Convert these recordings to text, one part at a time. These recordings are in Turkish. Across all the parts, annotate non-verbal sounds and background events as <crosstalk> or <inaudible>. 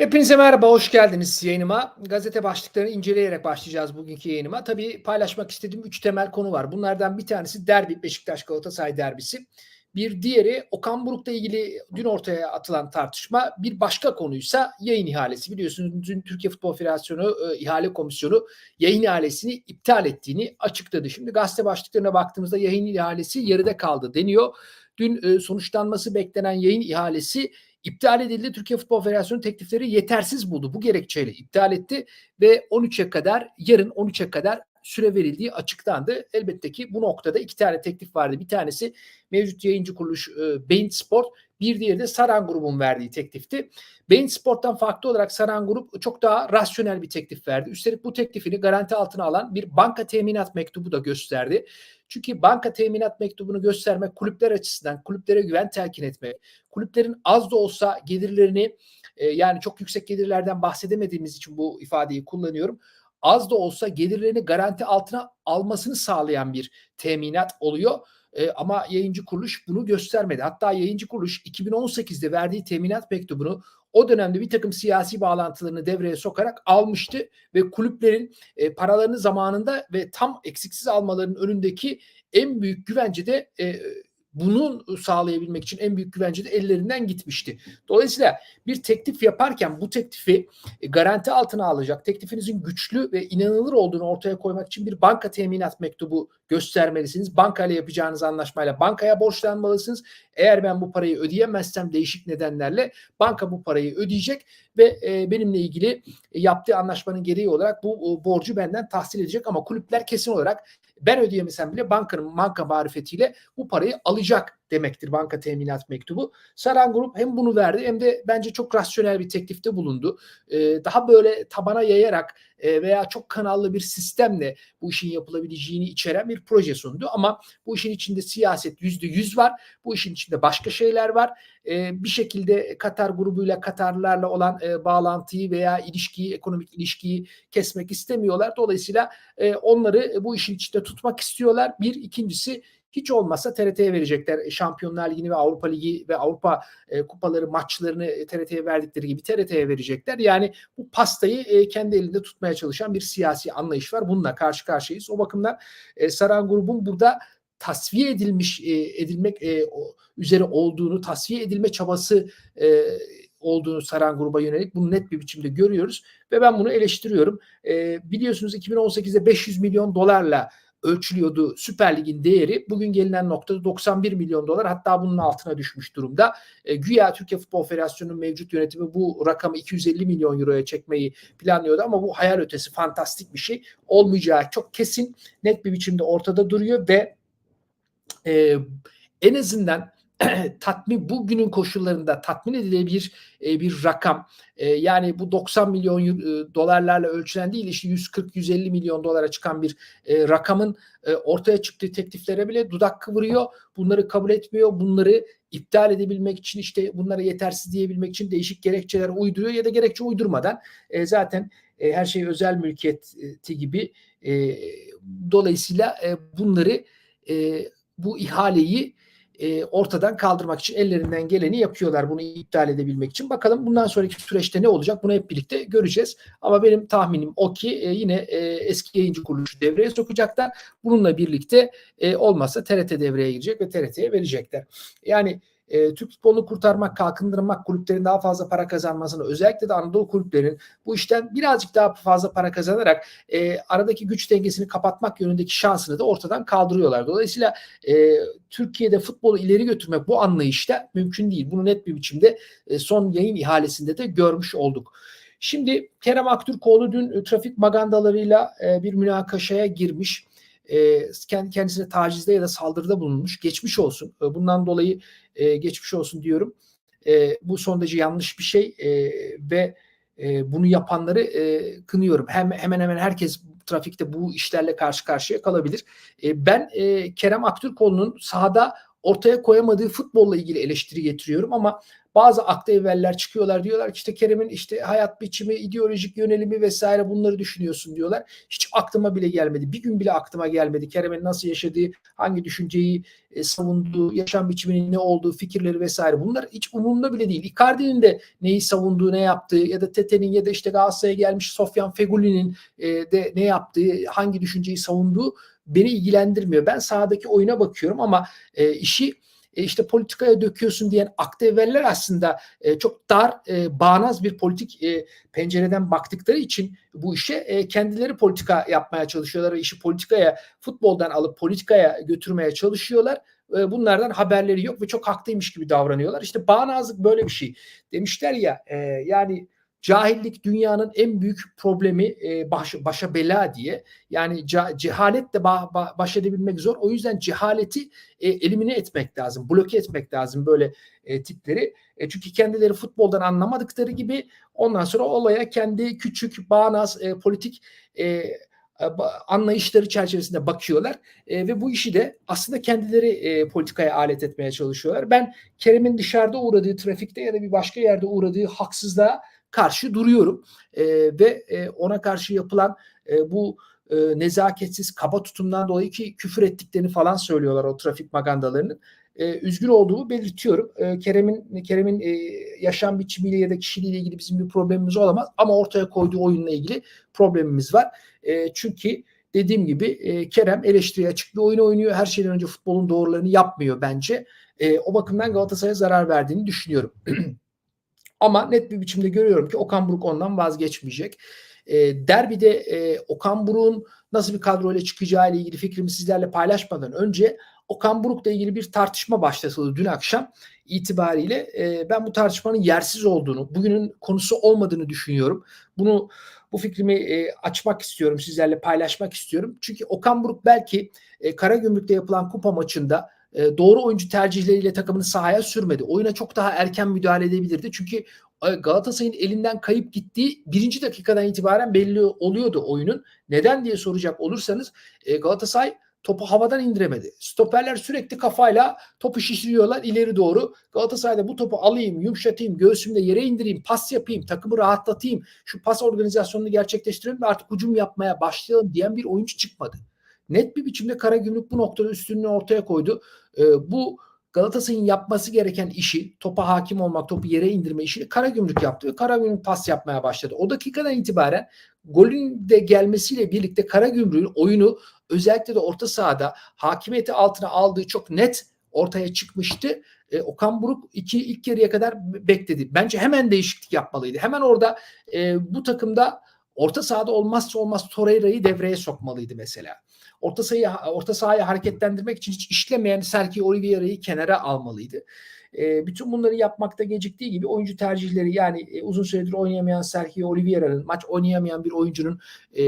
Hepinize merhaba, hoş geldiniz yayınıma. Gazete başlıklarını inceleyerek başlayacağız bugünkü yayınıma. Tabii paylaşmak istediğim üç temel konu var. Bunlardan bir tanesi derbi, Beşiktaş Galatasaray derbisi. Bir diğeri Okan Buruk'la ilgili dün ortaya atılan tartışma. Bir başka konuysa yayın ihalesi. Biliyorsunuz dün Türkiye Futbol Federasyonu e, İhale Komisyonu yayın ihalesini iptal ettiğini açıkladı. Şimdi gazete başlıklarına baktığımızda yayın ihalesi yarıda kaldı deniyor. Dün e, sonuçlanması beklenen yayın ihalesi iptal edildi. Türkiye Futbol Federasyonu teklifleri yetersiz buldu. Bu gerekçeyle iptal etti ve 13'e kadar yarın 13'e kadar süre verildiği açıklandı. Elbette ki bu noktada iki tane teklif vardı. Bir tanesi mevcut yayıncı kuruluş e, Bein Sport, bir diğeri de Saran Grubun verdiği teklifti. Bein Sport'tan farklı olarak Saran Grup çok daha rasyonel bir teklif verdi. Üstelik bu teklifini garanti altına alan bir banka teminat mektubu da gösterdi. Çünkü banka teminat mektubunu göstermek kulüpler açısından kulüplere güven telkin etmek, kulüplerin az da olsa gelirlerini e, yani çok yüksek gelirlerden bahsedemediğimiz için bu ifadeyi kullanıyorum. Az da olsa gelirlerini garanti altına almasını sağlayan bir teminat oluyor. E, ama yayıncı kuruluş bunu göstermedi. Hatta yayıncı kuruluş 2018'de verdiği teminat mektubunu o dönemde bir takım siyasi bağlantılarını devreye sokarak almıştı ve kulüplerin e, paralarını zamanında ve tam eksiksiz almalarının önündeki en büyük güvence de e, bunu sağlayabilmek için en büyük güvence de ellerinden gitmişti. Dolayısıyla bir teklif yaparken bu teklifi e, garanti altına alacak, teklifinizin güçlü ve inanılır olduğunu ortaya koymak için bir banka teminat mektubu göstermelisiniz. Bankayla yapacağınız anlaşmayla bankaya borçlanmalısınız. Eğer ben bu parayı ödeyemezsem değişik nedenlerle banka bu parayı ödeyecek ve e, benimle ilgili yaptığı anlaşmanın gereği olarak bu borcu benden tahsil edecek ama kulüpler kesin olarak ben ödeyemesem bile bankanın banka marifetiyle bu parayı alacak demektir banka teminat mektubu. Saran Grup hem bunu verdi hem de bence çok rasyonel bir teklifte bulundu. Ee, daha böyle tabana yayarak e, veya çok kanallı bir sistemle bu işin yapılabileceğini içeren bir proje sundu. Ama bu işin içinde siyaset yüzde yüz var. Bu işin içinde başka şeyler var. Ee, bir şekilde Katar grubuyla Katarlarla olan e, bağlantıyı veya ilişkiyi, ekonomik ilişkiyi kesmek istemiyorlar. Dolayısıyla e, onları bu işin içinde tutmak istiyorlar. Bir ikincisi hiç olmazsa TRT'ye verecekler. E, Şampiyonlar Ligi ve Avrupa Ligi ve Avrupa e, kupaları maçlarını TRT'ye verdikleri gibi TRT'ye verecekler. Yani bu pastayı e, kendi elinde tutmaya çalışan bir siyasi anlayış var. Bununla karşı karşıyayız. O bakımdan e, Saran grubun burada tasfiye edilmiş e, edilmek e, üzere olduğunu, tasfiye edilme çabası e, olduğunu Saran gruba yönelik bunu net bir biçimde görüyoruz ve ben bunu eleştiriyorum. E, biliyorsunuz 2018'de 500 milyon dolarla ölçülüyordu Süper Lig'in değeri. Bugün gelinen noktada 91 milyon dolar hatta bunun altına düşmüş durumda. E, güya Türkiye Futbol Federasyonu'nun mevcut yönetimi bu rakamı 250 milyon euroya çekmeyi planlıyordu ama bu hayal ötesi fantastik bir şey. Olmayacağı çok kesin net bir biçimde ortada duruyor ve e, en azından <clears throat> tatmin bugünün koşullarında tatmin edilebilir e, bir rakam. E, yani bu 90 milyon e, dolarlarla ölçülen değil işte 140-150 milyon dolara çıkan bir e, rakamın e, ortaya çıktığı tekliflere bile dudak kıvırıyor. Bunları kabul etmiyor. Bunları iptal edebilmek için işte bunlara yetersiz diyebilmek için değişik gerekçeler uyduruyor ya da gerekçe uydurmadan e, zaten e, her şey özel mülkiyeti gibi e, dolayısıyla e, bunları e, bu ihaleyi e, ortadan kaldırmak için ellerinden geleni yapıyorlar bunu iptal edebilmek için. Bakalım bundan sonraki süreçte ne olacak bunu hep birlikte göreceğiz. Ama benim tahminim o ki e, yine e, eski yayıncı kuruluşu devreye sokacaklar. Bununla birlikte olmazsa TRT devreye girecek ve TRT'ye verecekler. Yani e, Türk futbolunu kurtarmak, kalkındırmak, kulüplerin daha fazla para kazanmasını, özellikle de Anadolu kulüplerin bu işten birazcık daha fazla para kazanarak e, aradaki güç dengesini kapatmak yönündeki şansını da ortadan kaldırıyorlar. Dolayısıyla e, Türkiye'de futbolu ileri götürmek bu anlayışta mümkün değil. Bunu net bir biçimde e, son yayın ihalesinde de görmüş olduk. Şimdi Kerem Aktürkoğlu dün e, trafik magandalarıyla e, bir münakaşaya girmiş kendisine tacizde ya da saldırıda bulunmuş. Geçmiş olsun. E, bundan dolayı e, geçmiş olsun diyorum. E, bu son derece yanlış bir şey e, ve e, bunu yapanları e, kınıyorum. Hem hemen hemen herkes trafikte bu işlerle karşı karşıya kalabilir. E, ben e, Kerem Aktürkoğlu'nun sahada ortaya koyamadığı futbolla ilgili eleştiri getiriyorum ama bazı aklı evveller çıkıyorlar diyorlar ki işte Kerem'in işte hayat biçimi, ideolojik yönelimi vesaire bunları düşünüyorsun diyorlar. Hiç aklıma bile gelmedi. Bir gün bile aklıma gelmedi. Kerem'in nasıl yaşadığı, hangi düşünceyi e, savunduğu, yaşam biçiminin ne olduğu, fikirleri vesaire bunlar hiç umurumda bile değil. Icardi'nin de neyi savunduğu, ne yaptığı ya da Tete'nin ya da işte Galatasaray'a gelmiş Sofyan Feguli'nin e, de ne yaptığı, hangi düşünceyi savunduğu beni ilgilendirmiyor. Ben sahadaki oyuna bakıyorum ama e, işi e, işte politikaya döküyorsun diyen akdeveller aslında e, çok dar, e, bağnaz bir politik e, pencereden baktıkları için bu işe e, kendileri politika yapmaya çalışıyorlar işi politikaya, futboldan alıp politikaya götürmeye çalışıyorlar. E, bunlardan haberleri yok ve çok haklıymış gibi davranıyorlar. İşte bağnazlık böyle bir şey. Demişler ya e, yani Cahillik dünyanın en büyük problemi e, baş, başa bela diye. Yani ca, cehaletle ba, ba, baş edebilmek zor. O yüzden cehaleti e, elimine etmek lazım. Bloke etmek lazım böyle e, tipleri. E, çünkü kendileri futboldan anlamadıkları gibi ondan sonra olaya kendi küçük, bağnaz, e, politik e, anlayışları çerçevesinde bakıyorlar e, ve bu işi de aslında kendileri e, politikaya alet etmeye çalışıyorlar. Ben Kerem'in dışarıda uğradığı trafikte ya da bir başka yerde uğradığı haksızlığa karşı duruyorum e, ve e, ona karşı yapılan e, bu e, nezaketsiz kaba tutumdan dolayı ki küfür ettiklerini falan söylüyorlar o trafik magandalarının. E, üzgün olduğumu belirtiyorum. E, Kerem'in Kerem'in e, yaşam biçimiyle ya da kişiliğiyle ilgili bizim bir problemimiz olamaz ama ortaya koyduğu oyunla ilgili problemimiz var. E, çünkü dediğim gibi e, Kerem eleştiriye açık bir oyun oynuyor. Her şeyden önce futbolun doğrularını yapmıyor bence. E, o bakımdan Galatasaray'a zarar verdiğini düşünüyorum. <clears throat> Ama net bir biçimde görüyorum ki Okan Buruk ondan vazgeçmeyecek. E, derbide e, Okan Buruk'un nasıl bir kadroyla çıkacağı ile ilgili fikrimi sizlerle paylaşmadan önce Okan Buruk'la ilgili bir tartışma başlatıldı dün akşam itibariyle. E, ben bu tartışmanın yersiz olduğunu, bugünün konusu olmadığını düşünüyorum. Bunu bu fikrimi e, açmak istiyorum, sizlerle paylaşmak istiyorum. Çünkü Okan Buruk belki e, Karagümrük'te yapılan kupa maçında e, doğru oyuncu tercihleriyle takımını sahaya sürmedi. Oyuna çok daha erken müdahale edebilirdi. Çünkü e, Galatasaray'ın elinden kayıp gittiği birinci dakikadan itibaren belli oluyordu oyunun. Neden diye soracak olursanız e, Galatasaray topu havadan indiremedi. Stoperler sürekli kafayla topu şişiriyorlar ileri doğru. Galatasaray'da bu topu alayım, yumuşatayım, göğsümde yere indireyim, pas yapayım, takımı rahatlatayım, şu pas organizasyonunu gerçekleştireyim ve artık hücum yapmaya başlayalım diyen bir oyuncu çıkmadı net bir biçimde Karagümrük bu noktada üstünlüğünü ortaya koydu. E, bu Galatasaray'ın yapması gereken işi, topa hakim olmak, topu yere indirme işini Karagümrük yaptı ve Karagümrük pas yapmaya başladı. O dakikadan itibaren golün de gelmesiyle birlikte Karagümrük'ün oyunu özellikle de orta sahada hakimiyeti altına aldığı çok net ortaya çıkmıştı. E, Okan Buruk iki ilk yarıya kadar bekledi. Bence hemen değişiklik yapmalıydı. Hemen orada e, bu takımda orta sahada olmazsa olmaz Torreira'yı devreye sokmalıydı mesela orta sahayı orta sahayı hareketlendirmek için hiç işlemeyen Sergio Oliveira'yı kenara almalıydı. E, bütün bunları yapmakta geciktiği gibi oyuncu tercihleri yani e, uzun süredir oynayamayan Sergio Oliveira'nın maç oynayamayan bir oyuncunun e,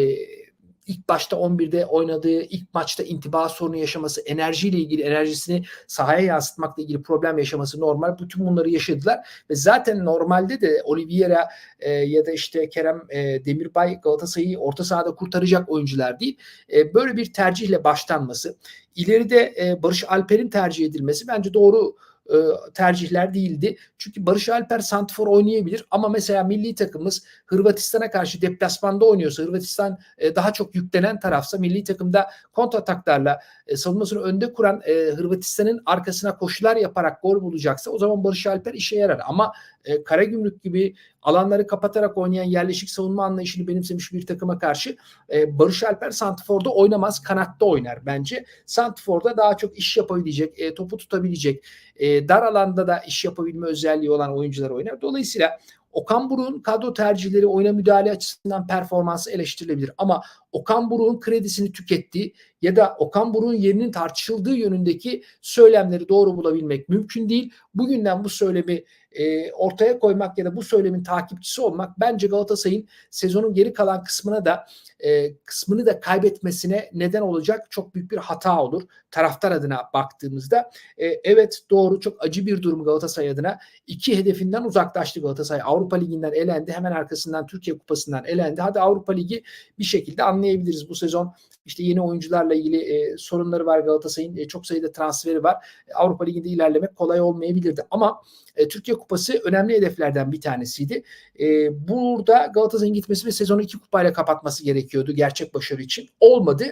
ilk başta 11'de oynadığı ilk maçta intiba sorunu yaşaması, enerjiyle ilgili enerjisini sahaya yansıtmakla ilgili problem yaşaması normal. Bütün bunları yaşadılar ve zaten normalde de Oliveira e, ya da işte Kerem e, Demirbay Galatasaray'ı orta sahada kurtaracak oyuncular değil. E, böyle bir tercihle başlanması, ileride e, Barış Alper'in tercih edilmesi bence doğru e, tercihler değildi. Çünkü Barış Alper Santfor oynayabilir ama mesela milli takımımız Hırvatistan'a karşı deplasmanda oynuyorsa Hırvatistan e, daha çok yüklenen tarafsa milli takımda kontrataklarla e, savunmasını önde kuran e, Hırvatistan'ın arkasına koşular yaparak gol bulacaksa o zaman Barış Alper işe yarar. Ama e, Karagümrük gibi alanları kapatarak oynayan yerleşik savunma anlayışını benimsemiş bir takıma karşı e, Barış Alper Santfor'da oynamaz, kanatta oynar bence. Santfor'da daha çok iş yapabilecek, e, topu tutabilecek, e, dar alanda da iş yapabilme özelliği olan oyuncular oynar. Dolayısıyla Okan Buruk'un kadro tercihleri oyuna müdahale açısından performansı eleştirilebilir. Ama Okan Buruk'un kredisini tükettiği ya da Okan Buruk'un yerinin tartışıldığı yönündeki söylemleri doğru bulabilmek mümkün değil. Bugünden bu söylemi e, ortaya koymak ya da bu söylemin takipçisi olmak bence Galatasaray'ın sezonun geri kalan kısmına da e, kısmını da kaybetmesine neden olacak çok büyük bir hata olur. Taraftar adına baktığımızda e, evet doğru çok acı bir durum Galatasaray adına. iki hedefinden uzaklaştı Galatasaray. Avrupa Ligi'nden elendi. Hemen arkasından Türkiye Kupası'ndan elendi. Hadi Avrupa Ligi bir şekilde anlayabiliriz. Bu sezon işte yeni oyuncularla ilgili e, sorunları var Galatasaray'ın. E, çok sayıda transferi var. E, Avrupa Ligi'nde ilerlemek kolay olmayabilirdi. Ama e, Türkiye Kupası önemli hedeflerden bir tanesiydi. E, burada Galatasaray'ın gitmesi ve sezonu iki kupayla kapatması gerekiyordu gerçek başarı için. Olmadı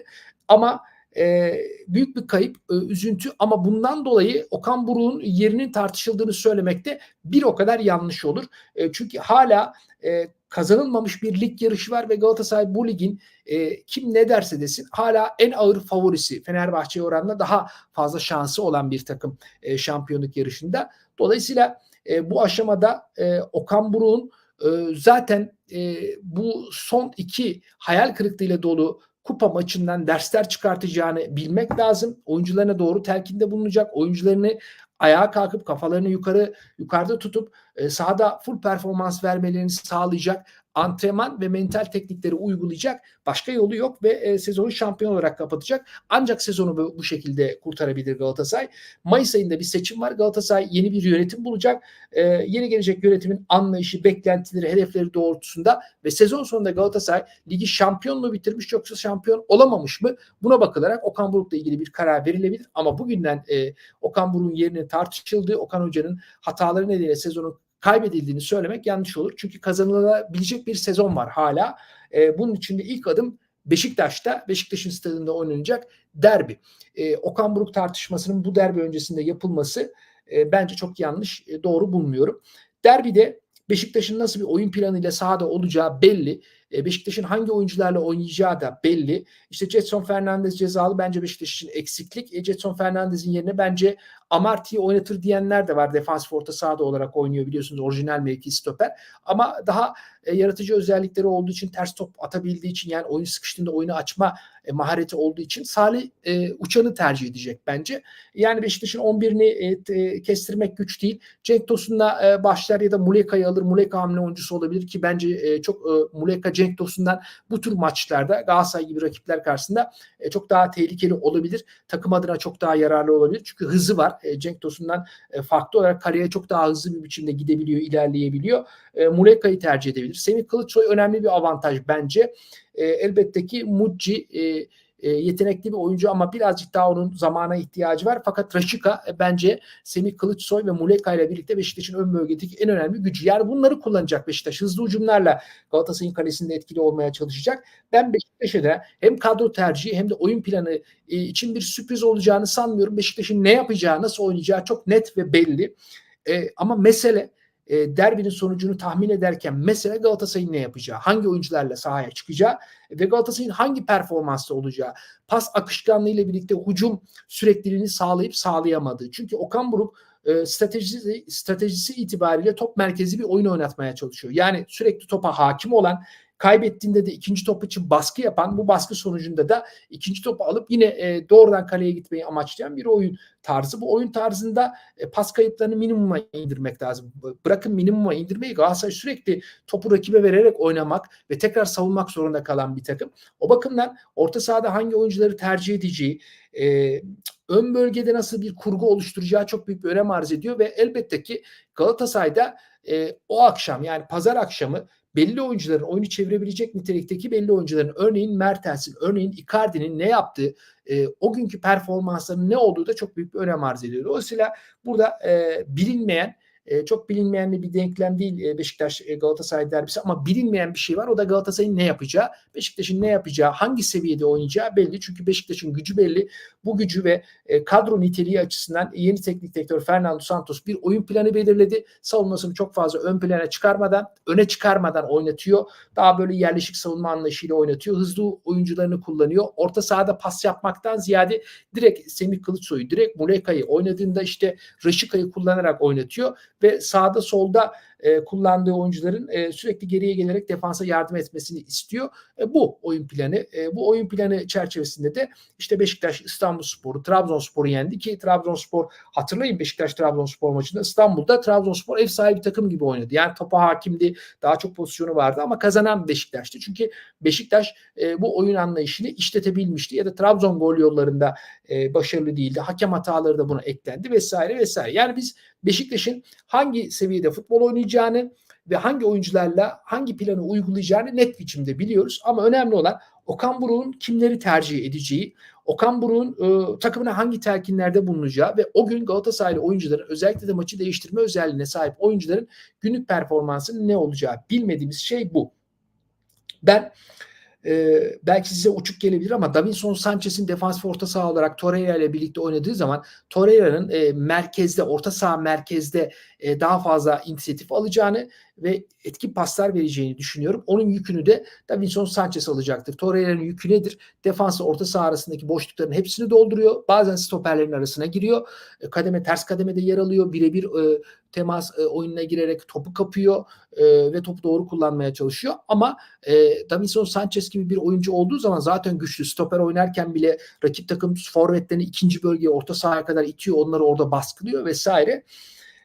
ama e, büyük bir kayıp, e, üzüntü ama bundan dolayı Okan Buruk'un yerinin tartışıldığını söylemekte bir o kadar yanlış olur. E, çünkü hala e, kazanılmamış bir lig yarışı var ve Galatasaray bu ligin e, kim ne derse desin hala en ağır favorisi Fenerbahçe oranla daha fazla şansı olan bir takım e, şampiyonluk yarışında. Dolayısıyla e, bu aşamada e, Okan Buruk'un e, zaten e, bu son iki hayal kırıklığıyla dolu kupa maçından dersler çıkartacağını bilmek lazım. Oyuncularına doğru telkinde bulunacak. Oyuncularını ayağa kalkıp kafalarını yukarı yukarıda tutup e, sahada full performans vermelerini sağlayacak antrenman ve mental teknikleri uygulayacak. Başka yolu yok ve e, sezonu şampiyon olarak kapatacak. Ancak sezonu bu, bu şekilde kurtarabilir Galatasaray. Mayıs ayında bir seçim var. Galatasaray yeni bir yönetim bulacak. E, yeni gelecek yönetimin anlayışı, beklentileri, hedefleri doğrultusunda ve sezon sonunda Galatasaray ligi şampiyon mu bitirmiş yoksa şampiyon olamamış mı? Buna bakılarak Okan Buruk'la ilgili bir karar verilebilir. Ama bugünden e, Okan Buruk'un yerine tartışıldığı, Okan Hoca'nın hataları nedeniyle sezonu kaybedildiğini söylemek yanlış olur. Çünkü kazanılabilecek bir sezon var hala. E, bunun için de ilk adım Beşiktaş'ta, Beşiktaş'ın stadında oynanacak derbi. E, Okan Buruk tartışmasının bu derbi öncesinde yapılması e, bence çok yanlış, e, doğru bulmuyorum. Derbide Beşiktaş'ın nasıl bir oyun planıyla sahada olacağı belli. E, Beşiktaş'ın hangi oyuncularla oynayacağı da belli. İşte Jetson Fernandez cezalı bence Beşiktaş için eksiklik. E, Jetson Fernandez'in yerine bence Amarty'yi oynatır diyenler de var. Defans orta sahada olarak oynuyor biliyorsunuz orijinal mevki stoper. Ama daha e, yaratıcı özellikleri olduğu için ters top atabildiği için yani oyun sıkıştığında oyunu açma e, mahareti olduğu için Salih e, Uçan'ı tercih edecek bence. Yani Beşiktaş'ın 11'ini e, e, kestirmek güç değil. Cenk Tosun'la e, başlar ya da Muleka'yı alır. Muleka hamle oyuncusu olabilir ki bence e, çok e, Muleka Cenk Tosun'dan bu tür maçlarda Galatasaray gibi rakipler karşısında e, çok daha tehlikeli olabilir. Takım adına çok daha yararlı olabilir. Çünkü hızı var. E, Cenk Tosun'dan e, farklı olarak kariyere çok daha hızlı bir biçimde gidebiliyor, ilerleyebiliyor. E, Muleka'yı tercih edebilir. Semih Kılıçsoy önemli bir avantaj bence. E, elbette ki Mucci e, e, yetenekli bir oyuncu ama birazcık daha onun zamana ihtiyacı var. Fakat Raşika e, bence Semih Kılıçsoy ve Muleka ile birlikte Beşiktaş'ın ön bölgedeki en önemli gücü. Yani bunları kullanacak Beşiktaş. Hızlı ucumlarla Galatasaray'ın kalesinde etkili olmaya çalışacak. Ben Beşiktaş'a da hem kadro tercihi hem de oyun planı e, için bir sürpriz olacağını sanmıyorum. Beşiktaş'ın ne yapacağı, nasıl oynayacağı çok net ve belli. E, ama mesele e, derbinin sonucunu tahmin ederken mesela Galatasaray'ın ne yapacağı, hangi oyuncularla sahaya çıkacağı ve Galatasaray'ın hangi performansta olacağı, pas akışkanlığı ile birlikte hücum sürekliliğini sağlayıp sağlayamadığı. Çünkü Okan Buruk e, stratejisi, stratejisi itibariyle top merkezi bir oyun oynatmaya çalışıyor. Yani sürekli topa hakim olan Kaybettiğinde de ikinci top için baskı yapan bu baskı sonucunda da ikinci topu alıp yine e, doğrudan kaleye gitmeyi amaçlayan bir oyun tarzı. Bu oyun tarzında e, pas kayıplarını minimuma indirmek lazım. Bırakın minimuma indirmeyi Galatasaray sürekli topu rakibe vererek oynamak ve tekrar savunmak zorunda kalan bir takım. O bakımdan orta sahada hangi oyuncuları tercih edeceği, e, ön bölgede nasıl bir kurgu oluşturacağı çok büyük bir önem arz ediyor ve elbette ki Galatasaray'da e, o akşam yani pazar akşamı belli oyuncuların oyunu çevirebilecek nitelikteki belli oyuncuların örneğin Mertens'in, örneğin Icardi'nin ne yaptığı, e, o günkü performanslarının ne olduğu da çok büyük bir önem arz ediyor. Dolayısıyla burada e, bilinmeyen e, çok bilinmeyen bir denklem değil e, Beşiktaş e, Galatasaray derbisi ama bilinmeyen bir şey var. O da Galatasaray'ın ne yapacağı, Beşiktaş'ın ne yapacağı, hangi seviyede oynayacağı belli. Çünkü Beşiktaş'ın gücü belli. Bu gücü ve kadro niteliği açısından yeni teknik direktör Fernando Santos bir oyun planı belirledi. Savunmasını çok fazla ön plana çıkarmadan, öne çıkarmadan oynatıyor. Daha böyle yerleşik savunma anlayışıyla oynatıyor. Hızlı oyuncularını kullanıyor. Orta sahada pas yapmaktan ziyade direkt Semih Kılıçsoy'u, direkt Muleka'yı oynadığında işte Raşika'yı kullanarak oynatıyor ve sağda solda e, kullandığı oyuncuların e, sürekli geriye gelerek defansa yardım etmesini istiyor. E, bu oyun planı. E, bu oyun planı çerçevesinde de işte Beşiktaş İstanbulspor'u, Trabzonspor'u yendi ki Trabzonspor hatırlayın Beşiktaş Trabzonspor maçında İstanbul'da Trabzonspor ev sahibi takım gibi oynadı. Yani topa hakimdi, daha çok pozisyonu vardı ama kazanan Beşiktaş'tı. Çünkü Beşiktaş e, bu oyun anlayışını işletebilmişti ya da Trabzon gol yollarında e, başarılı değildi. Hakem hataları da buna eklendi vesaire vesaire. Yani biz Beşiktaş'ın hangi seviyede futbol oynayacağını ve hangi oyuncularla hangi planı uygulayacağını net biçimde biliyoruz. Ama önemli olan Okan Buruk'un kimleri tercih edeceği, Okan Buruk'un e, takımına hangi telkinlerde bulunacağı ve o gün Galatasaraylı oyuncuların özellikle de maçı değiştirme özelliğine sahip oyuncuların günlük performansının ne olacağı bilmediğimiz şey bu. Ben e, belki size uçuk gelebilir ama Davinson Sanchez'in defansif orta saha olarak Torreira ile birlikte oynadığı zaman Torreira'nın e, merkezde, orta saha merkezde e, daha fazla inisiyatif alacağını ve etki paslar vereceğini düşünüyorum. Onun yükünü de Davinson Sanchez alacaktır. Torreira'nın yükü nedir? Defansla orta saha arasındaki boşlukların hepsini dolduruyor. Bazen stoperlerin arasına giriyor. E, kademe ters kademede yer alıyor. Birebir e, temas e, oyununa girerek topu kapıyor e, ve topu doğru kullanmaya çalışıyor. Ama e, Davinson Sanchez gibi bir oyuncu olduğu zaman zaten güçlü. Stoper oynarken bile rakip takım forvetlerini ikinci bölgeye orta sahaya kadar itiyor. Onları orada baskılıyor vesaire.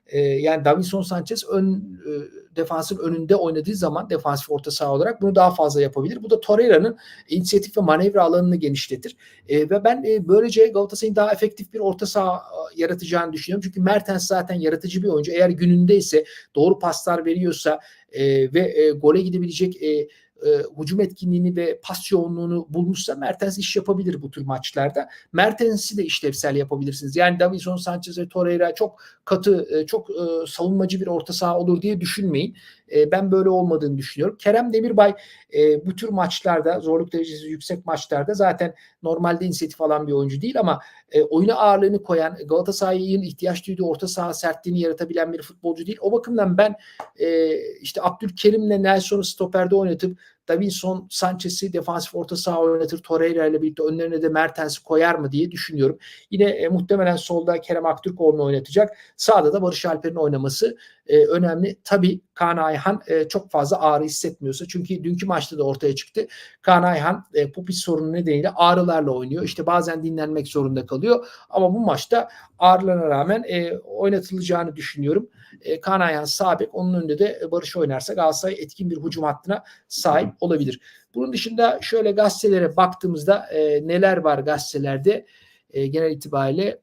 E, yani Davinson Sanchez ön e, defansın önünde oynadığı zaman defansif orta saha olarak bunu daha fazla yapabilir. Bu da Torreira'nın inisiyatif ve manevra alanını genişletir. E, ve ben e, böylece Galatasaray'ın daha efektif bir orta saha yaratacağını düşünüyorum. Çünkü Mertens zaten yaratıcı bir oyuncu. Eğer günündeyse doğru paslar veriyorsa e, ve e, gole gidebilecek e, e, hücum etkinliğini ve pas yoğunluğunu bulmuşsa Mertens iş yapabilir bu tür maçlarda. Mertens'i de işlevsel yapabilirsiniz. Yani Davinson Sanchez ve Torreira çok katı, e, çok e, savunmacı bir orta saha olur diye düşünmeyin. E, ben böyle olmadığını düşünüyorum. Kerem Demirbay e, bu tür maçlarda, zorluk derecesi yüksek maçlarda zaten normalde inisiyatif alan bir oyuncu değil ama e, oyuna ağırlığını koyan, Galatasaray'ın ihtiyaç duyduğu orta saha sertliğini yaratabilen bir futbolcu değil. O bakımdan ben e, işte Abdülkerim'le Nelson'u stoperde oynatıp Davinson Sanchez'i defansif orta saha oynatır. Torreira ile birlikte önlerine de Mertens'i koyar mı diye düşünüyorum. Yine e, muhtemelen solda Kerem Aktürkoğlu'nu oynatacak. Sağda da Barış Alper'in oynaması e, önemli. Tabii Kaan Ayhan e, çok fazla ağrı hissetmiyorsa. Çünkü dünkü maçta da ortaya çıktı. Kaan Ayhan e, pupis sorunu nedeniyle ağrılarla oynuyor. İşte bazen dinlenmek zorunda kalıyor. Ama bu maçta ağrılarına rağmen e, oynatılacağını düşünüyorum. E, Kaan Ayhan sabit. Onun önünde de Barış oynarsa Galatasaray etkin bir hücum hattına sahip olabilir. Bunun dışında şöyle gazetelere baktığımızda e, neler var gazetelerde e, genel itibariyle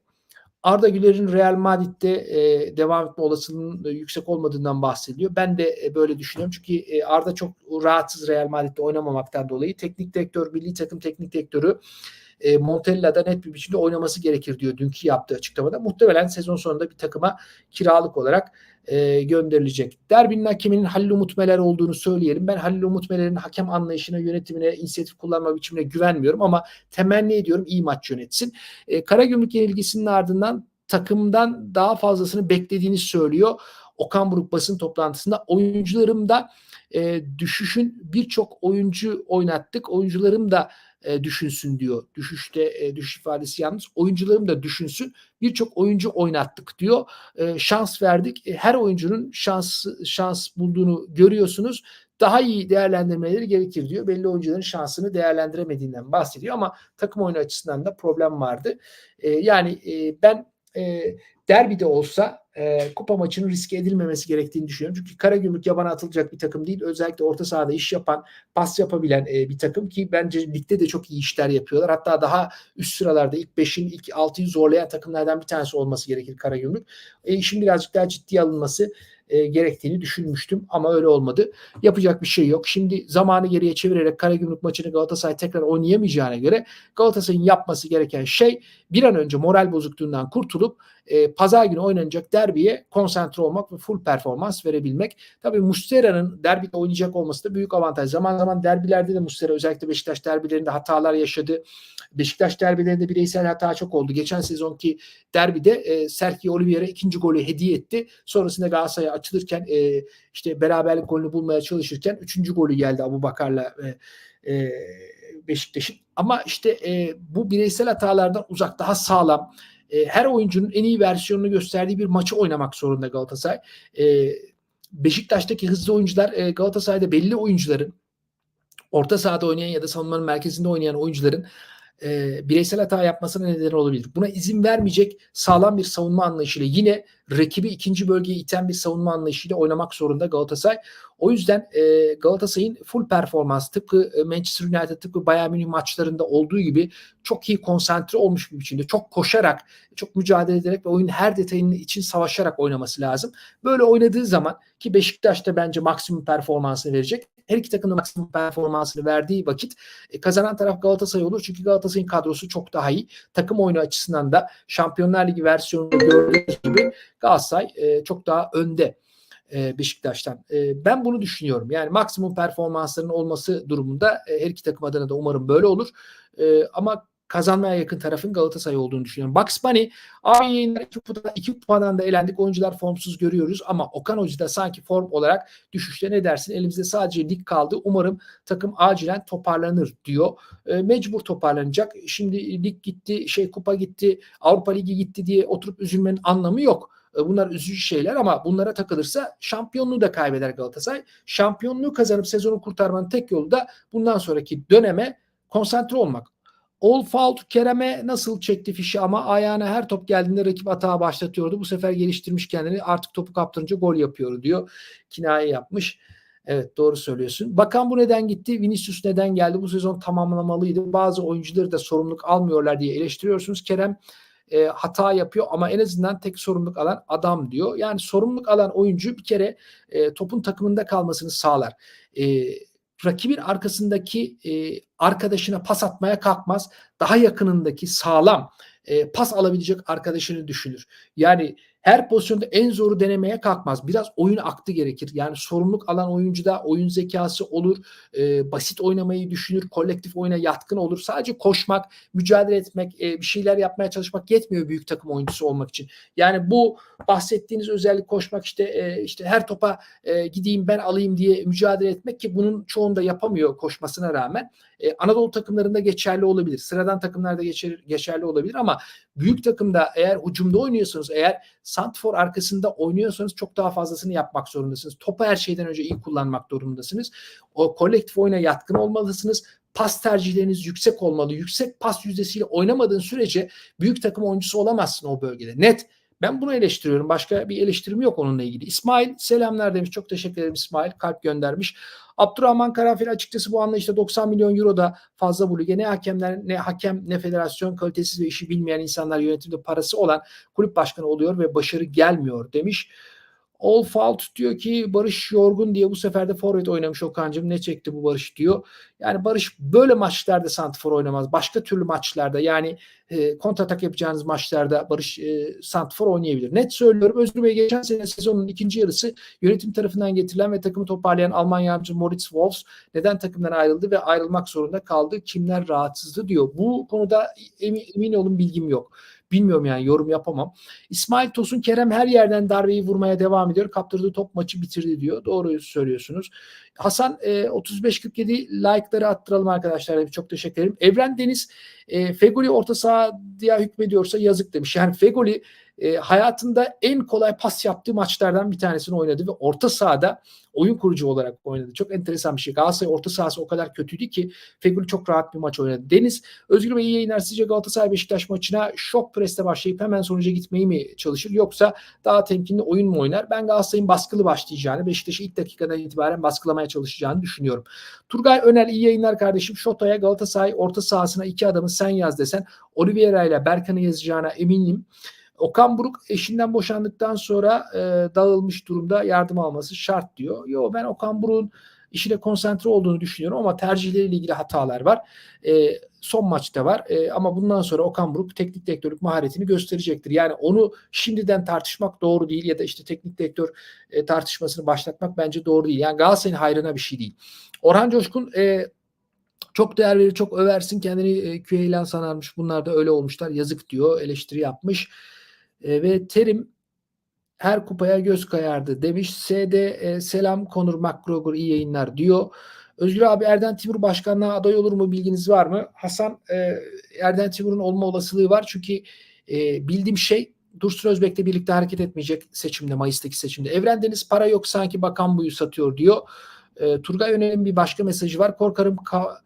Arda Güler'in Real Madrid'de e, devam etme olasılığının e, yüksek olmadığından bahsediyor. Ben de e, böyle düşünüyorum. Çünkü e, Arda çok rahatsız Real Madrid'de oynamamaktan dolayı. Teknik direktör, milli takım teknik direktörü e, Montella'da net bir biçimde oynaması gerekir diyor dünkü yaptığı açıklamada. Muhtemelen sezon sonunda bir takıma kiralık olarak e, gönderilecek. Derbinin hakeminin Halil Umut Meler olduğunu söyleyelim. Ben Halil Umut Meler'in hakem anlayışına, yönetimine, inisiyatif kullanma biçimine güvenmiyorum ama temenni ediyorum iyi maç yönetsin. E, Karagümrük yenilgisinin ardından takımdan daha fazlasını beklediğini söylüyor. Okan Buruk basın toplantısında oyuncularım da e, düşüşün birçok oyuncu oynattık. Oyuncularım da e, düşünsün diyor. Düşüşte e, düşüş ifadesi yalnız. Oyuncularım da düşünsün. Birçok oyuncu oynattık diyor. E, şans verdik. E, her oyuncunun şans şans bulduğunu görüyorsunuz. Daha iyi değerlendirmeleri gerekir diyor. Belli oyuncuların şansını değerlendiremediğinden bahsediyor ama takım oyunu açısından da problem vardı. E, yani e, ben e, derbide olsa e, kupa maçının riske edilmemesi gerektiğini düşünüyorum. Çünkü Karagümrük yabana atılacak bir takım değil. Özellikle orta sahada iş yapan, pas yapabilen e, bir takım ki bence ligde de çok iyi işler yapıyorlar. Hatta daha üst sıralarda ilk 5'in ilk 6'yı zorlayan takımlardan bir tanesi olması gerekir Karagümrük. E, işin birazcık daha ciddiye alınması e, gerektiğini düşünmüştüm ama öyle olmadı. Yapacak bir şey yok. Şimdi zamanı geriye çevirerek Karagümrük maçını Galatasaray tekrar oynayamayacağına göre Galatasaray'ın yapması gereken şey bir an önce moral bozukluğundan kurtulup e, pazar günü oynanacak derbiye konsantre olmak ve full performans verebilmek. Tabii Mustera'nın derbide oynayacak olması da büyük avantaj. Zaman zaman derbilerde de Mustera özellikle Beşiktaş derbilerinde hatalar yaşadı. Beşiktaş derbilerinde bireysel hata çok oldu. Geçen sezonki derbide e, Sergio Oliveira ikinci golü hediye etti. Sonrasında Galatasaray'a açılırken e, işte beraberlik golünü bulmaya çalışırken üçüncü golü geldi Abu Bakar'la e, e, Beşiktaş'ın. Ama işte e, bu bireysel hatalardan uzak daha sağlam e, her oyuncunun en iyi versiyonunu gösterdiği bir maçı oynamak zorunda Galatasaray. E, Beşiktaş'taki hızlı oyuncular e, Galatasaray'da belli oyuncuların orta sahada oynayan ya da savunmanın merkezinde oynayan oyuncuların e, bireysel hata yapmasına neden olabilir. Buna izin vermeyecek sağlam bir savunma anlayışıyla yine rakibi ikinci bölgeye iten bir savunma anlayışıyla oynamak zorunda Galatasaray. O yüzden e, Galatasaray'ın full performans tıpkı e, Manchester United tıpkı Bayern Münih maçlarında olduğu gibi çok iyi konsantre olmuş bir biçimde çok koşarak, çok mücadele ederek ve oyunun her detayının için savaşarak oynaması lazım. Böyle oynadığı zaman ki Beşiktaş da bence maksimum performansını verecek. Her iki takım da maksimum performansını verdiği vakit e, kazanan taraf Galatasaray olur. Çünkü Galatasaray'ın kadrosu çok daha iyi. Takım oyunu açısından da Şampiyonlar Ligi versiyonunda gördüğünüz gibi Galatasaray e, çok daha önde e, Beşiktaş'tan. E, ben bunu düşünüyorum. Yani maksimum performansların olması durumunda e, her iki takım adına da umarım böyle olur. Ama kazanmaya yakın tarafın Galatasaray olduğunu düşünüyorum. Bugs Bunny abi yayınlar iki, kupadan, iki kupadan da elendik. Oyuncular formsuz görüyoruz ama Okan Hoca da sanki form olarak düşüşte ne dersin? Elimizde sadece lig kaldı. Umarım takım acilen toparlanır diyor. E, mecbur toparlanacak. Şimdi lig gitti, şey kupa gitti, Avrupa Ligi gitti diye oturup üzülmenin anlamı yok. Bunlar üzücü şeyler ama bunlara takılırsa şampiyonluğu da kaybeder Galatasaray. Şampiyonluğu kazanıp sezonu kurtarmanın tek yolu da bundan sonraki döneme konsantre olmak. All Fault Kerem'e nasıl çekti fişi ama ayağına her top geldiğinde rakip atağa başlatıyordu. Bu sefer geliştirmiş kendini artık topu kaptırınca gol yapıyor diyor. Kinaye yapmış. Evet doğru söylüyorsun. Bakan bu neden gitti? Vinicius neden geldi? Bu sezon tamamlamalıydı. Bazı oyuncuları da sorumluluk almıyorlar diye eleştiriyorsunuz. Kerem e, hata yapıyor ama en azından tek sorumluluk alan adam diyor. Yani sorumluluk alan oyuncu bir kere e, topun takımında kalmasını sağlar. E, rakibin arkasındaki e, arkadaşına pas atmaya kalkmaz. Daha yakınındaki sağlam e, pas alabilecek arkadaşını düşünür. Yani her pozisyonda en zoru denemeye kalkmaz. Biraz oyun aktı gerekir. Yani sorumluluk alan oyuncuda oyun zekası olur. E, basit oynamayı düşünür. Kolektif oyuna yatkın olur. Sadece koşmak, mücadele etmek, e, bir şeyler yapmaya çalışmak yetmiyor büyük takım oyuncusu olmak için. Yani bu bahsettiğiniz özellik koşmak işte e, işte her topa e, gideyim ben alayım diye mücadele etmek ki bunun çoğunda yapamıyor koşmasına rağmen. E, Anadolu takımlarında geçerli olabilir. Sıradan takımlarda geçer, geçerli olabilir ama büyük takımda eğer hücumda oynuyorsanız, eğer Santfor arkasında oynuyorsanız çok daha fazlasını yapmak zorundasınız. Topu her şeyden önce iyi kullanmak durumundasınız. O kolektif oyuna yatkın olmalısınız pas tercihleriniz yüksek olmalı. Yüksek pas yüzdesiyle oynamadığın sürece büyük takım oyuncusu olamazsın o bölgede. Net. Ben bunu eleştiriyorum. Başka bir eleştirim yok onunla ilgili. İsmail selamlar demiş. Çok teşekkür ederim İsmail. Kalp göndermiş. Abdurrahman Karafil açıkçası bu anlayışta 90 milyon euro da fazla bu lige. Ne hakemler ne hakem ne federasyon kalitesiz ve işi bilmeyen insanlar yönetimde parası olan kulüp başkanı oluyor ve başarı gelmiyor demiş. All Fault diyor ki Barış yorgun diye bu sefer de forvet oynamış Okan'cığım ne çekti bu Barış diyor. Yani Barış böyle maçlarda santrfor oynamaz. Başka türlü maçlarda yani e, kontratak yapacağınız maçlarda Barış e, santrfor oynayabilir. Net söylüyorum Özgür Bey geçen sene sezonun ikinci yarısı yönetim tarafından getirilen ve takımı toparlayan Alman yardımcı Moritz Wolfs neden takımdan ayrıldı ve ayrılmak zorunda kaldı? Kimler rahatsızdı diyor. Bu konuda emin, emin olun bilgim yok. Bilmiyorum yani yorum yapamam. İsmail Tosun Kerem her yerden darbeyi vurmaya devam ediyor. Kaptırdığı top maçı bitirdi diyor. Doğru söylüyorsunuz. Hasan e, 35-47 like'ları attıralım arkadaşlar. Çok teşekkür ederim. Evren Deniz e, Fegoli orta sahaya hükmediyorsa yazık demiş. Yani Fegoli e, hayatında en kolay pas yaptığı maçlardan bir tanesini oynadı ve orta sahada oyun kurucu olarak oynadı. Çok enteresan bir şey. Galatasaray orta sahası o kadar kötüydü ki Feguli çok rahat bir maç oynadı. Deniz Özgür Bey iyi yayınlar. Sizce Galatasaray Beşiktaş maçına şok preste başlayıp hemen sonuca gitmeyi mi çalışır yoksa daha temkinli oyun mu oynar? Ben Galatasaray'ın baskılı başlayacağını, Beşiktaş'ı ilk dakikadan itibaren baskılamaya çalışacağını düşünüyorum. Turgay Önel iyi yayınlar kardeşim. Şota'ya Galatasaray orta sahasına iki adamı sen yaz desen Oliveira ile Berkan'ı yazacağına eminim. Okan Buruk eşinden boşandıktan sonra e, dağılmış durumda yardım alması şart diyor. Yo ben Okan Buruk'un işine konsantre olduğunu düşünüyorum ama tercihleriyle ilgili hatalar var. E, son maçta var e, ama bundan sonra Okan Buruk teknik direktörlük maharetini gösterecektir. Yani onu şimdiden tartışmak doğru değil ya da işte teknik direktör e, tartışmasını başlatmak bence doğru değil. Yani Galatasaray'ın hayrına bir şey değil. Orhan Coşkun e, çok değer verir, çok översin kendini e, küheylan sanarmış. Bunlar da öyle olmuşlar. Yazık diyor, eleştiri yapmış. E, ve Terim her kupaya göz kayardı demiş. SD e, selam Konur McGregor iyi yayınlar diyor. Özgür abi Erden Timur başkanlığa aday olur mu bilginiz var mı? Hasan e, Erden Timur'un olma olasılığı var çünkü e, bildiğim şey Dursun Özbek'le birlikte hareket etmeyecek seçimde Mayıs'taki seçimde. Evren Deniz para yok sanki bakan buyu satıyor diyor. E, Turgay Önel'in bir başka mesajı var. Korkarım ka-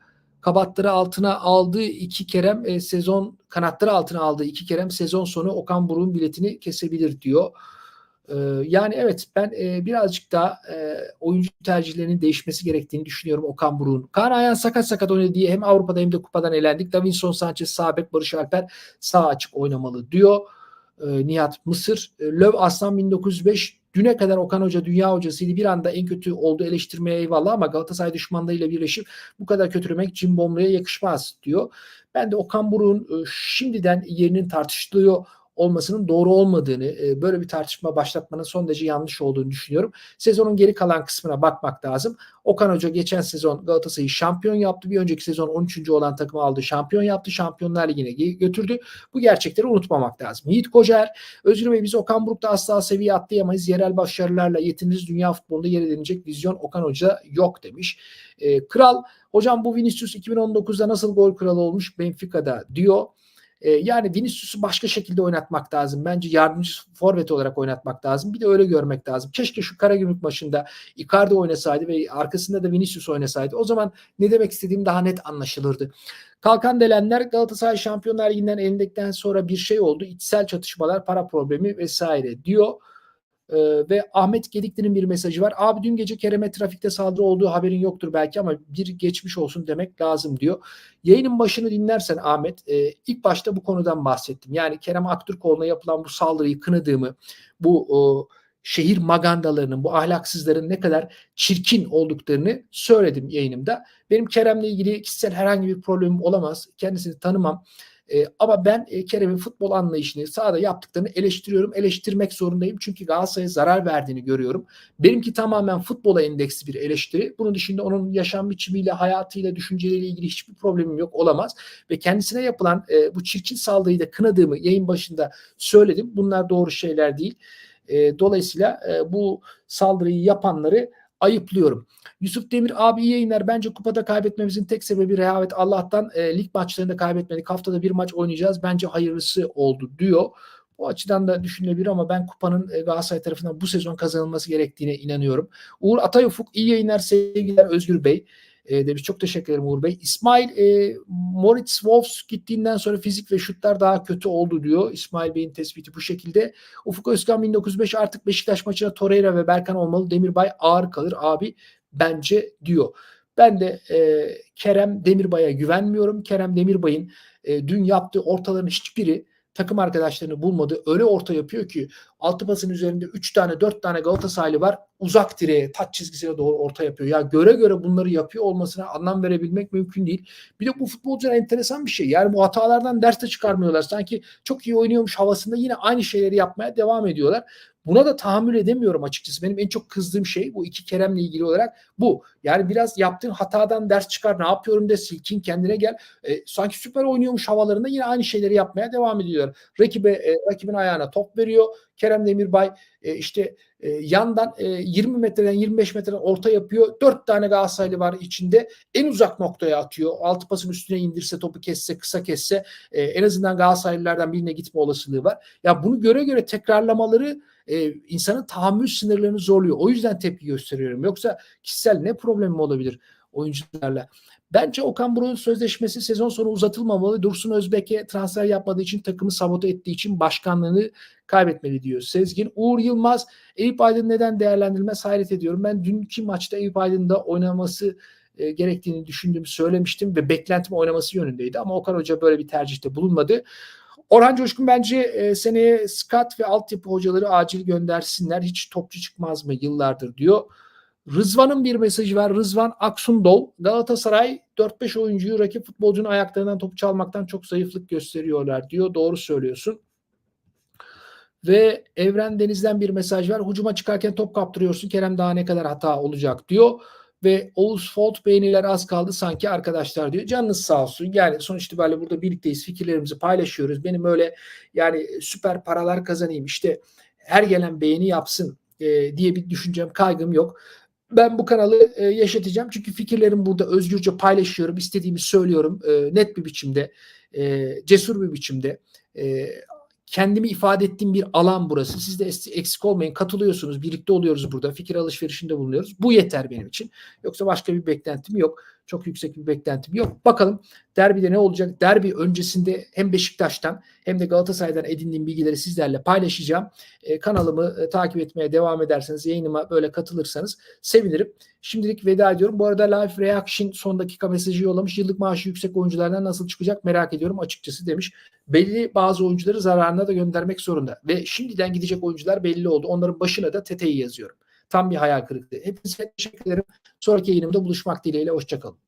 kabatları altına aldığı iki Kerem e, sezon kanatları altına aldığı iki Kerem sezon sonu Okan Buruk'un biletini kesebilir diyor. E, yani evet ben e, birazcık daha e, oyuncu tercihlerinin değişmesi gerektiğini düşünüyorum Okan Buruk'un. Kaan Ayhan sakat sakat oynadı diye hem Avrupa'da hem de kupadan elendik. Davinson Sanchez sağ bek Barış Alper sağ açık oynamalı diyor. E, Nihat Mısır. E, Löv Aslan 1905 Düne kadar Okan Hoca dünya hocasıydı. Bir anda en kötü oldu eleştirmeye eyvallah ama Galatasaray düşmanlarıyla birleşip bu kadar kötülemek Cimbomlu'ya yakışmaz diyor. Ben de Okan Buruk'un şimdiden yerinin tartışılıyor olmasının doğru olmadığını, e, böyle bir tartışma başlatmanın son derece yanlış olduğunu düşünüyorum. Sezonun geri kalan kısmına bakmak lazım. Okan Hoca geçen sezon Galatasaray'ı şampiyon yaptı. Bir önceki sezon 13. olan takımı aldı. Şampiyon yaptı. Şampiyonlar Ligi'ne götürdü. Bu gerçekleri unutmamak lazım. Yiğit Kocaer, Özgür Bey biz Okan Buruk'ta asla seviye atlayamayız. Yerel başarılarla yetiniriz. Dünya futbolunda yer edinecek vizyon Okan Hoca yok demiş. E, Kral, hocam bu Vinicius 2019'da nasıl gol kralı olmuş Benfica'da diyor. E, yani Vinicius'u başka şekilde oynatmak lazım. Bence yardımcı forvet olarak oynatmak lazım. Bir de öyle görmek lazım. Keşke şu Karagümrük maçında Icardi oynasaydı ve arkasında da Vinicius oynasaydı. O zaman ne demek istediğim daha net anlaşılırdı. Kalkan delenler Galatasaray Şampiyonlar Ligi'nden elindekten sonra bir şey oldu. İçsel çatışmalar, para problemi vesaire diyor. Ee, ve Ahmet Gedikli'nin bir mesajı var. Abi dün gece Kerem'e trafikte saldırı olduğu haberin yoktur belki ama bir geçmiş olsun demek lazım diyor. Yayının başını dinlersen Ahmet e, ilk başta bu konudan bahsettim. Yani Kerem Aktürkoğlu'na yapılan bu saldırıyı kınadığımı, bu o, şehir magandalarının, bu ahlaksızların ne kadar çirkin olduklarını söyledim yayınımda. Benim Kerem'le ilgili kişisel herhangi bir problemim olamaz. Kendisini tanımam. E, ama ben e, Kerem'in futbol anlayışını sahada yaptıklarını eleştiriyorum. Eleştirmek zorundayım. Çünkü Galatasaray'a zarar verdiğini görüyorum. Benimki tamamen futbola endeksli bir eleştiri. Bunun dışında onun yaşam biçimiyle, hayatıyla, düşünceleriyle ilgili hiçbir problemim yok olamaz. Ve kendisine yapılan e, bu çirkin saldırıyı da kınadığımı yayın başında söyledim. Bunlar doğru şeyler değil. E, dolayısıyla e, bu saldırıyı yapanları ayıplıyorum. Yusuf Demir abi iyi yayınlar. Bence kupada kaybetmemizin tek sebebi rehavet. Allah'tan e, lig maçlarında kaybetmedik. Haftada bir maç oynayacağız. Bence hayırlısı oldu diyor. Bu açıdan da düşünülebilir ama ben kupanın e, Galatasaray tarafından bu sezon kazanılması gerektiğine inanıyorum. Uğur Atayufuk iyi yayınlar sevgiler Özgür Bey e, demiş. Çok teşekkür ederim Uğur Bey. İsmail e, Moritz Wolfs gittiğinden sonra fizik ve şutlar daha kötü oldu diyor. İsmail Bey'in tespiti bu şekilde. Ufuk Özkan 1905 artık Beşiktaş maçına Torreira ve Berkan olmalı. Demirbay ağır kalır abi bence diyor. Ben de e, Kerem Demirbay'a güvenmiyorum. Kerem Demirbay'ın e, dün yaptığı ortaların hiçbiri takım arkadaşlarını bulmadı. Öyle orta yapıyor ki altı pasın üzerinde 3 tane 4 tane Galatasaraylı var. Uzak direğe taç çizgisine doğru orta yapıyor. Ya göre göre bunları yapıyor olmasına anlam verebilmek mümkün değil. Bir de bu futbolcular enteresan bir şey. Yani bu hatalardan ders de çıkarmıyorlar. Sanki çok iyi oynuyormuş havasında yine aynı şeyleri yapmaya devam ediyorlar. Buna da tahammül edemiyorum açıkçası. Benim en çok kızdığım şey bu iki Kerem'le ilgili olarak bu. Yani biraz yaptığın hatadan ders çıkar. Ne yapıyorum de silkin kendine gel. E, sanki süper oynuyormuş havalarında yine aynı şeyleri yapmaya devam ediyorlar. Rakibe, e, rakibin ayağına top veriyor. Kerem Demirbay e, işte e, yandan e, 20 metreden 25 metreden orta yapıyor. 4 tane Galatasaraylı var içinde. En uzak noktaya atıyor. Altı pasın üstüne indirse topu kesse kısa kesse e, en azından Galatasaraylılardan birine gitme olasılığı var. Ya bunu göre göre tekrarlamaları e, insanın tahammül sınırlarını zorluyor. O yüzden tepki gösteriyorum. Yoksa kişisel ne problemim olabilir oyuncularla? Bence Okan Buruk'un sözleşmesi sezon sonu uzatılmamalı. Dursun Özbek'e transfer yapmadığı için takımı sabote ettiği için başkanlığını kaybetmeli diyor Sezgin. Uğur Yılmaz, Eyüp Aydın neden değerlendirilmez hayret ediyorum. Ben dünkü maçta Eyüp Aydın'da oynaması e, gerektiğini düşündüğümü söylemiştim ve beklentim oynaması yönündeydi ama Okan Hoca böyle bir tercihte bulunmadı. Orhan Coşkun bence e, seneye scout ve altyapı hocaları acil göndersinler. Hiç topçu çıkmaz mı yıllardır diyor. Rızvan'ın bir mesajı var. Rızvan Aksundol. Galatasaray 4-5 oyuncuyu rakip futbolcunun ayaklarından topu çalmaktan çok zayıflık gösteriyorlar diyor. Doğru söylüyorsun. Ve Evren Deniz'den bir mesaj var. Hucuma çıkarken top kaptırıyorsun. Kerem daha ne kadar hata olacak diyor ve Oğuz Folt beğeniler az kaldı sanki arkadaşlar diyor. Canınız sağ olsun. Yani sonuç itibariyle burada birlikteyiz. Fikirlerimizi paylaşıyoruz. Benim öyle yani süper paralar kazanayım işte her gelen beğeni yapsın e, diye bir düşüncem kaygım yok. Ben bu kanalı e, yaşatacağım. Çünkü fikirlerimi burada özgürce paylaşıyorum. İstediğimi söylüyorum. E, net bir biçimde. E, cesur bir biçimde. E, kendimi ifade ettiğim bir alan burası. Siz de eksik olmayın. Katılıyorsunuz. Birlikte oluyoruz burada. Fikir alışverişinde bulunuyoruz. Bu yeter benim için. Yoksa başka bir beklentim yok. Çok yüksek bir beklentim yok. Bakalım derbide ne olacak? Derbi öncesinde hem Beşiktaş'tan hem de Galatasaray'dan edindiğim bilgileri sizlerle paylaşacağım. E, kanalımı e, takip etmeye devam ederseniz, yayınıma böyle katılırsanız sevinirim. Şimdilik veda ediyorum. Bu arada Live Reaction son dakika mesajı yollamış. Yıllık maaşı yüksek oyunculardan nasıl çıkacak merak ediyorum açıkçası demiş. Belli bazı oyuncuları zararına da göndermek zorunda. Ve şimdiden gidecek oyuncular belli oldu. Onların başına da Tete'yi yazıyorum. Tam bir hayal kırıklığı. Hepinize teşekkür ederim. Sonraki yayınımda buluşmak dileğiyle. Hoşçakalın.